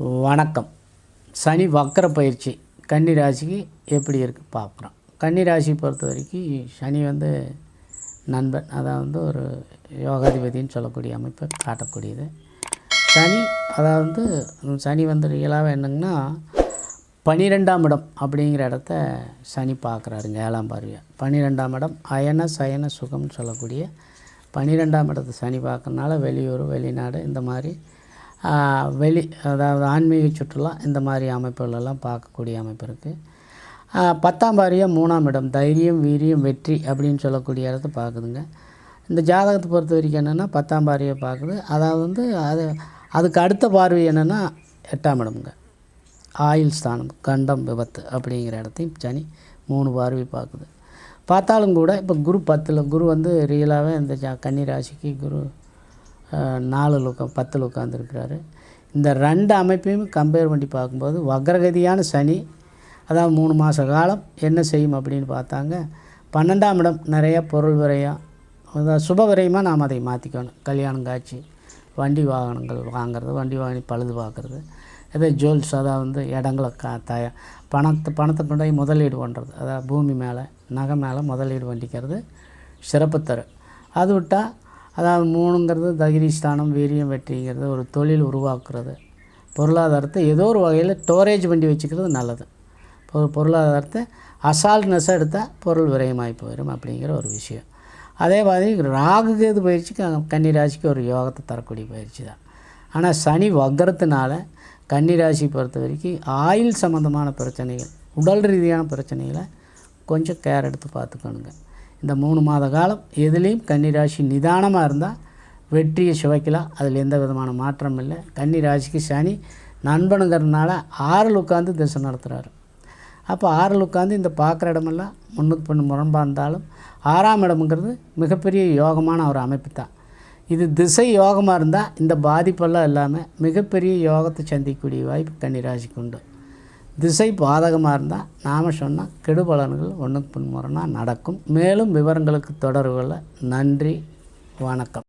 வணக்கம். சனி வக்கர பயிற்சி. கன்னி ராசிக்கு எப்படி இருக்குது பார்க்குறோம் கன்னி ராசி பொறுத்த வரைக்கும் சனி வந்து நண்பன் அதாவது வந்து ஒரு யோகாதிபதின்னு சொல்லக்கூடிய அமைப்பை காட்டக்கூடியது. சனி அதாவது சனி வந்து ரியலாக என்னங்கன்னா பனிரெண்டாம் இடம் அப்படிங்கிற இடத்த சனி பார்க்குறாருங்க ஏழாம் பார்வையாக பன்னிரெண்டாம் இடம் அயன சயன சுகம்னு சொல்லக்கூடிய பன்னிரெண்டாம் இடத்தை சனி பார்க்கறனால வெளியூர் வெளிநாடு இந்த மாதிரி வெளி அதாவது ஆன்மீக சுற்றுலா இந்த மாதிரி அமைப்புகளெல்லாம் பார்க்கக்கூடிய அமைப்பு இருக்குது பத்தாம் பாரியாக மூணாம் இடம் தைரியம் வீரியம் வெற்றி அப்படின்னு சொல்லக்கூடிய இடத்த பார்க்குதுங்க. இந்த ஜாதகத்தை பொறுத்த வரைக்கும் என்னென்னா பத்தாம் பார்வையை பார்க்குது. அதாவது வந்து அது அதுக்கு அடுத்த பார்வை என்னென்னா எட்டாம் இடம்ங்க. ஆயுள் ஸ்தானம் கண்டம் விபத்து அப்படிங்கிற இடத்தையும் சனி மூணு பார்வை பார்க்குது. பார்த்தாலும் கூட இப்போ குரு பத்தில் குரு வந்து ரியலாகவே இந்த ஜா கன்னி ராசிக்கு குரு நாலில் உட்கா பத்தில் உட்காந்துருக்கிறாரு இந்த ரெண்டு அமைப்பையும் கம்பேர் பண்ணி பார்க்கும்போது வக்ரகதியான சனி அதாவது மூணு மாத காலம் என்ன செய்யும் அப்படின்னு பார்த்தாங்க. பன்னெண்டாம் இடம் நிறைய பொருள் விரயம் அதாவது சுப விரயமாக நாம் அதை மாற்றிக்கணும் கல்யாணம் காட்சி வண்டி வாகனங்கள் வாங்குறது வண்டி வாங்கி பழுது பார்க்குறது. இதே ஜுவல்ஸ் அதாவது வந்து இடங்களை கா தய பணத்தை பணத்தை கொண்டு போய் முதலீடு பண்ணுறது அதாவது பூமி மேலே நகை மேலே முதலீடு பண்ணிக்கிறது சிறப்பு தரும். அது விட்டால் அதாவது மூணுங்கிறது தகிரி ஸ்தானம் வீரியம் வெற்றிங்கிறது ஒரு தொழில் உருவாக்குறது. பொருளாதாரத்தை ஏதோ ஒரு வகையில் ஸ்டோரேஜ் பண்ணி வச்சுக்கிறது நல்லது. பொருளாதாரத்தை அசால்ட்னஸாக எடுத்தால் பொருள் விரயமாகி போயிடும் அப்படிங்கிற ஒரு விஷயம். அதே மாதிரி ராகு கேது பயிற்சிக்கு கன்னிராசிக்கு கன்னி ராசிக்கு ஒரு யோகத்தை தரக்கூடிய பயிற்சி தான். ஆனால் சனி வக்கரத்தினால கன்னி ராசி பொறுத்த வரைக்கும் ஆயில் சம்மந்தமான பிரச்சனைகள் உடல் ரீதியான பிரச்சனைகளை கொஞ்சம் கேர் எடுத்து பார்த்துக்கணுங்க. இந்த மூணு மாத காலம் எதுலேயும் கன்னிராசி நிதானமாக இருந்தால் வெற்றியை சுவைக்கலாம். அதில் எந்த விதமான மாற்றம் இல்லை. கன்னி ராசிக்கு சனி நண்பனுங்கிறதுனால ஆறில் உட்காந்து திசை நடத்துகிறாரு அப்போ ஆறில் உட்காந்து இந்த பார்க்குற இடமெல்லாம் முன்னுக்கு பொண்ணு முரண்பாக இருந்தாலும் ஆறாம் இடமுங்கிறது மிகப்பெரிய யோகமான ஒரு அமைப்பு தான். இது திசை யோகமாக இருந்தால் இந்த பாதிப்பெல்லாம் இல்லாமல் மிகப்பெரிய யோகத்தை சந்திக்கக்கூடிய வாய்ப்பு கன்னிராசிக்கு உண்டு. திசை பாதகமாக இருந்தால் நாம் சொன்னால் கெடுபலன்கள் ஒன்றுக்கு பின் நடக்கும். மேலும் விவரங்களுக்கு தொடர்புகளை நன்றி வணக்கம்.